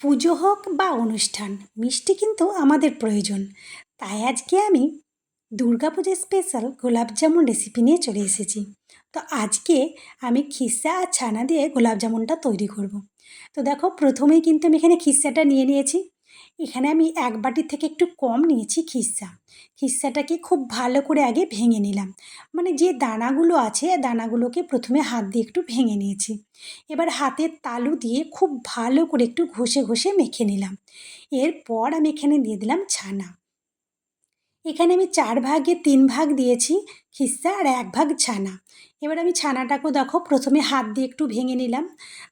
পুজো হোক বা অনুষ্ঠান, মিষ্টি কিন্তু আমাদের প্রয়োজন। তাই আজকে আমি দুর্গাপুজোর স্পেশাল গোলাপ জামুন রেসিপি নিয়ে চলে এসেছি। তো আজকে আমি খিসা আর ছানা দিয়ে গোলাপ জামুনটা তৈরি করব। তো দেখো, প্রথমেই কিন্তু আমি এখানে খিস্সাটা নিয়ে নিয়েছি। এখানে আমি এক বাটি থেকে একটু কম নিয়েছি খিসা খিসাটাকে খুব ভালো করে আগে ভেঙে নিলাম। মানে যে দানাগুলো আছে, দানাগুলোকে প্রথমে হাত দিয়ে একটু ভেঙে নিয়েছি। এবার হাতের তালু দিয়ে খুব ভালো করে একটু ঘষে ঘষে মেখে নিলাম। এরপর আমি এখানে দিয়ে দিলাম ছানা। এখানে আমি চার ভাগে তিন ভাগ দিয়েছি খিস্সা আর এক ভাগ ছানা। এবার আমি ছানাটাকেও দেখো, প্রথমে হাত দিয়ে একটু ভেঙে নিলাম,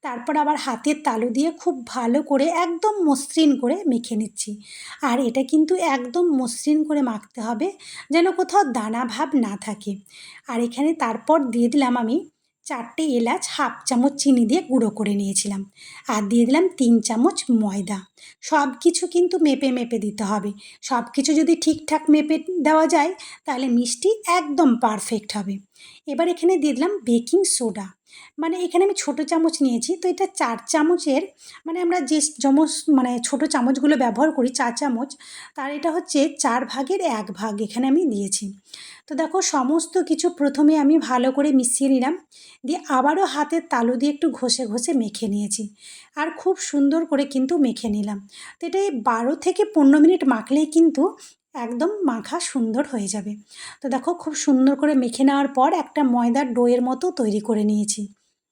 তারপর আবার হাতের তালু দিয়ে খুব ভালো করে একদম মসৃণ করে মেখে নিচ্ছি। আর এটা কিন্তু একদম মসৃণ করে মাখতে হবে, যেন কোথাও দানা ভাব না থাকে। আর এখানে তারপর দিয়ে দিলাম আমি চারটে এলাচ, হাফ চামচ চিনি দিয়ে গুঁড়ো করে নিয়েছিলাম। আর দিয়ে দিলাম তিন চামচ ময়দা। সব কিছু কিন্তু মেপে মেপে দিতে হবে। সব কিছু যদি ঠিকঠাক মেপে দেওয়া যায়, তাহলে মিষ্টি একদম পারফেক্ট হবে। এবার এখানে দিয়ে দিলাম বেকিং সোডা মানে এখানে আমি ছোটো চামচ নিয়েছি, তো এটা চার চামচের মানে আমরা যে চামচ মানে ছোটো চামচগুলো ব্যবহার করি, চার চামচ, তার এটা হচ্ছে চার ভাগের এক ভাগ এখানে আমি দিয়েছি। তো দেখো সমস্ত কিছু প্রথমে আমি ভালো করে মিশিয়ে নিলাম, দিয়ে আবারও হাতের তালু দিয়ে একটু ঘষে ঘষে মেখে নিয়েছি। আর খুব সুন্দর করে কিন্তু মেখে নিলাম। তো এটা এই বারো থেকে পনেরো মিনিট মাখলেই কিন্তু একদম মাখা সুন্দর হয়ে যাবে। তো দেখো খুব সুন্দর করে মেখে নেওয়ার পর একটা ময়দার ডোয়ের মতো তৈরি করে নিয়েছি।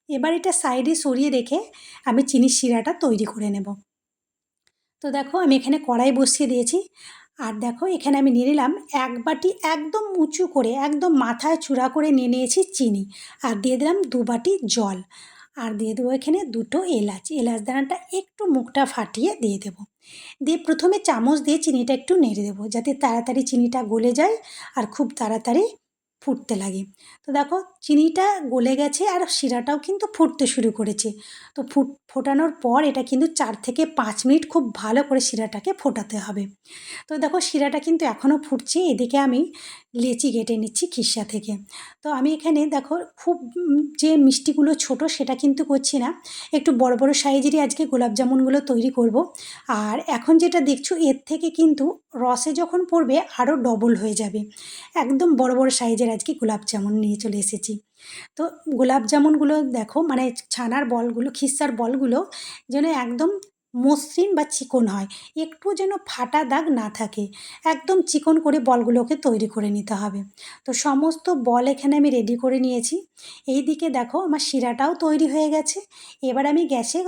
এবার এটা সাইডে সরিয়ে রেখে আমি চিনির শিরাটা তৈরি করে নেব। তো দেখো আমি এখানে কড়াই বসিয়ে দিয়েছি। আর দেখো এখানে আমি নিয়ে নিলাম এক বাটি একদম উঁচু করে, একদম মাথায় চূড়া করে নিয়ে নিয়েছি চিনি। আর দিয়ে দিলাম দু বাটি জল। আর দিয়ে দেবো এখানে দুটো এলাচ। এলাচ দানাটা একটু মুখটা ফাটিয়ে দিয়ে দেবো। দিয়ে প্রথমে চামচ দিয়ে চিনিটা একটু নেড়ে দেবো, যাতে তাড়াতাড়ি চিনিটা গলে যায় আর খুব তাড়াতাড়ি ফুটতে লাগে। তো দেখো, চিনিটা গলে গেছে আর শিরাটাও কিন্তু ফুটতে শুরু করেছে। তো ফুট, ফোটানোর পর এটা কিন্তু চার থেকে পাঁচ মিনিট খুব ভালো করে শিরাটাকে ফোটাতে হবে। তো দেখো, শিরাটা কিন্তু এখনও ফুটছে। এদিকে আমি লেচি কেটে নিচ্ছি খিসা থেকে। তো আমি এখানে দেখো, খুব যে মিষ্টিগুলো ছোট সেটা কিন্তু করছি না। একটু বড় বড় সাইজেরই আজকে গোলাপ জামুনগুলো তৈরি করব। আর এখন যেটা দেখছ, এর থেকে কিন্তু রসে যখন পড়বে, আরও ডবল হয়ে যাবে। একদম বড় বড় সাইজের আজকে গোলাপ জামুন নিয়ে চলে এসেছি। তো গোলাপ জামুনগুলো দেখো মানে ছানার বলগুলো, খিস্সার বলগুলো যেন একদম মসৃণ বা চিকন হয়। একটু যেন ফাটা দাগ না থাকে, একদম চিকন করে বলগুলোকে তৈরি করে নিতে হবে। তো সমস্ত বল এখানে আমি রেডি করে নিয়েছি। এই দিকে দেখো আমার শিরাটাও তৈরি হয়ে গেছে। এবার আমি গ্যাসে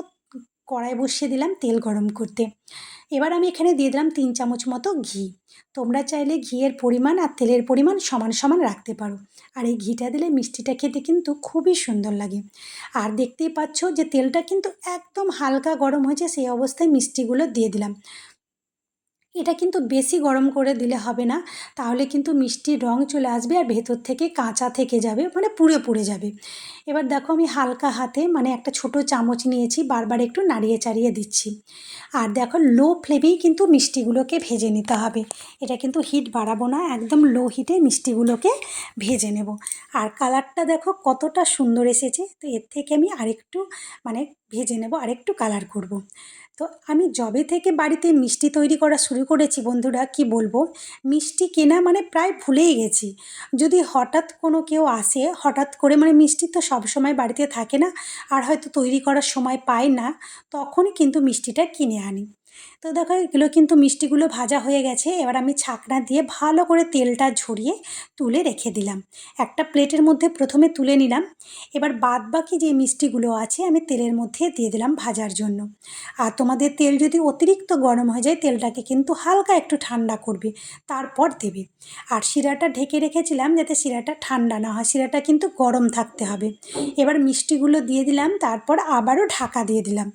কড়াই বসিয়ে দিলাম তেল গরম করতে। এবার আমি এখানে দিয়ে দিলাম তিন চামচ মতো ঘি। তোমরা চাইলে ঘিয়ের পরিমাণ আর তেলের পরিমাণ সমান সমান রাখতে পারো। আর এই ঘিটা দিলে মিষ্টিটা খেতে কিন্তু খুবই সুন্দর লাগে। আর দেখতেই পাচ্ছ যে তেলটা কিন্তু একদম হালকা গরম হয়েছে, সেই অবস্থায় মিষ্টিগুলো দিয়ে দিলাম। এটা কিন্তু বেশি গরম করে দিলে হবে না। তাহলে কিন্তু মিষ্টির রং চলে আসবে আর ভেতর থেকে কাঁচা থেকে যাবে মানে পুড়ে পুড়ে যাবে। এবার দেখো আমি হালকা হাতে মানে একটা ছোট চামচ নিয়েছি, বারবার একটু নাড়িয়ে চাড়িয়ে দিচ্ছি। আর দেখো লো ফ্লেমেই কিন্তু মিষ্টিগুলোকে ভেজে নিতে হবে। এটা কিন্তু হিট বাড়াবো না, একদম লো হিটে মিষ্টিগুলোকে ভেজে নেব। আর কালারটা দেখো কতটা সুন্দর এসেছে, তো এর থেকে আমি আরেকটু মানে ভেজে নেব, আরেকটু কালার করব। তো আমি জবে থেকে বাড়িতে মিষ্টি তৈরি করা শুরু করেছি বন্ধুরা, কি বলব? মিষ্টি কেনা মানে প্রায় ভুলেই গেছি। যদি হঠাৎ কোনো কেউ আসে, হঠাৎ করে মানে মিষ্টি তো সবসময় বাড়িতে থাকে না, আর হয়তো তৈরি করার সময় পায় না, তখনই কিন্তু মিষ্টিটা কিনে আনি। তো দেখো, এগুলো কিন্তু মিষ্টিগুলো ভাজা হয়ে গেছে। এবার আমি ছাকনা দিয়ে ভালো করে তেলটা ঝরিয়ে তুলে রেখে দিলাম। একটা প্লেটের মধ্যে প্রথমে তুলে নিলাম। এবার বাদ বাকি যে মিষ্টিগুলো আছে, আমি তেলের মধ্যে দিয়ে দিলাম ভাজার জন্য। আর তোমাদের তেল যদি অতিরিক্ত গরম হয়ে যায়, তেলটাকে কিন্তু হালকা একটু ঠান্ডা করবে, তারপর দেবে। আর শিরাটা ঢেকে রেখেছিলাম যাতে শিরাটা ঠান্ডা না হয়, শিরাটা কিন্তু গরম থাকতে হবে। এবার মিষ্টিগুলো দিয়ে দিলাম, তারপর আবারও ঢাকা দিয়ে দিলাম।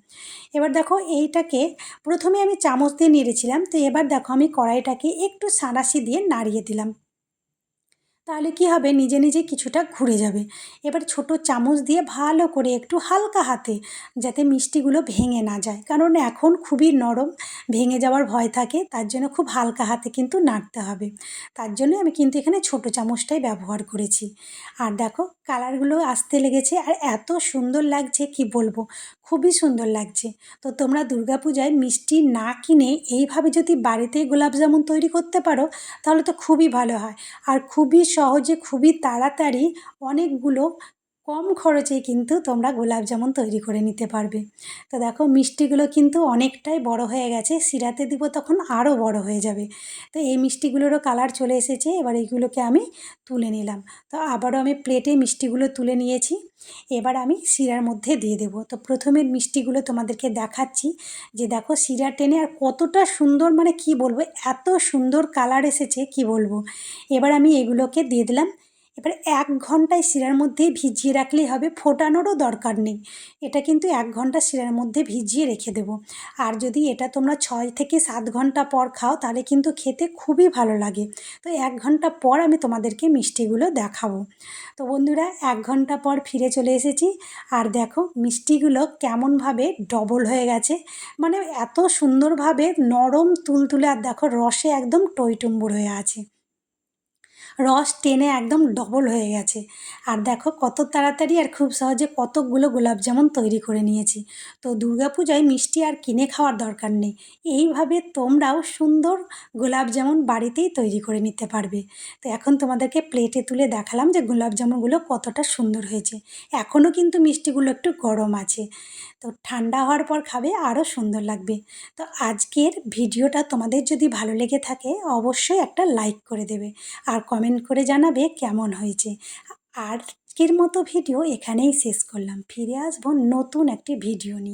এবার দেখো, এইটাকে প্রথমে আমি চামচ দিয়ে নেড়েছিলাম তো এবার দেখো আমি কড়াইটাকে একটু সাঁড়াশি দিয়ে নাড়িয়ে দিলাম। তাহলে কী হবে? নিজে নিজে কিছুটা ঘুরে যাবে। এবার ছোট চামচ দিয়ে ভালো করে একটু হালকা হাতে যাতে মিষ্টিগুলো ভেঙে না যায়। কারণ এখন খুবই নরম, ভেঙে যাওয়ার ভয় থাকে, তার জন্য খুব হালকা হাতে কিন্তু নাড়তে হবে। তার জন্য আমি কিন্তু এখানে ছোট চামচটাই ব্যবহার করেছি। আর দেখো, কালারগুলো আসতে লেগেছে আর এত সুন্দর লাগছে, কি বলব? খুবই সুন্দর লাগছে। তো তোমরা দুর্গাপূজায় মিষ্টি না কিনে এইভাবে যদি বাড়িতে গোলাপ জামুন তৈরি করতে পারো, তাহলে তো খুবই ভালো হয়। আর খুবই সহজে খুবই তাড়াতাড়ি অনেকগুলো কম খরচে কিন্তু তোমরা গোলাপ জামুন তৈরি করে নিতে পারবে। তো দেখো, মিষ্টিগুলো কিন্তু অনেকটাই বড় হয়ে গেছে। শিরাতে দিব তখন আরও বড় হয়ে যাবে। তো এই মিষ্টিগুলোরও কালার চলে এসেছে। এবার এইগুলোকে আমি তুলে নিলাম। তো আবারও আমি প্লেটে মিষ্টিগুলো তুলে নিয়েছি। এবার আমি শিরার মধ্যে দিয়ে দেবো। তো প্রথমের মিষ্টিগুলো তোমাদেরকে দেখাচ্ছি যে দেখো, শিরা টেনে আর কতটা সুন্দর মানে কি বলব, এত সুন্দর কালার এসেছে, কি বলব? এবার আমি এগুলোকে দিয়ে দিলাম এবার এক ঘন্টায় শিরার মধ্যে ভিজিয়ে রাখলেই হবে, ফোটানোরও দরকার নেই। এটা কিন্তু এক ঘণ্টা শিরার মধ্যে ভিজিয়ে রেখে দেবো। আর যদি এটা তোমরা ছয় থেকে সাত ঘণ্টা পর খাও, তাহলে কিন্তু খেতে খুবই ভালো লাগে। তো এক ঘণ্টা পর আমি তোমাদেরকে মিষ্টিগুলো দেখাবো। তো বন্ধুরা, এক ঘণ্টা পর ফিরে চলে এসেছি। আর দেখো, মিষ্টিগুলো কেমনভাবে ডবল হয়ে গেছে। মানে এত সুন্দরভাবে নরম, তুলতুলে, আর দেখো রসে একদম টইটুম্বুর হয়ে আছে। রস টেনে একদম ডবল হয়ে গেছে। আর দেখো কত তাড়াতাড়ি আর খুব সহজে কতকগুলো গোলাপ জামুন তৈরি করে নিয়েছি। তো দুর্গাপূজায় মিষ্টি আর কিনে খাওয়ার দরকার নেই। এইভাবে তোমরাও সুন্দর গোলাপ জামুন বাড়িতেই তৈরি করে নিতে পারবে। তো এখন তোমাদেরকে প্লেটে তুলে দেখালাম যে গোলাপ জামুনগুলো কতটা সুন্দর হয়েছে। এখনও কিন্তু মিষ্টিগুলো একটু গরম আছে। তো ঠান্ডা হওয়ার পর খাবে, আরও সুন্দর লাগবে। তো আজকের ভিডিওটা তোমাদের যদি ভালো লেগে থাকে, অবশ্যই একটা লাইক করে দেবে। আর কমেন্ট করে জানাবে কেমন হয়েছে। আজকের মতো ভিডিও এখানেই শেষ করলাম। ফিরে আসব নতুন একটি ভিডিও নিয়ে।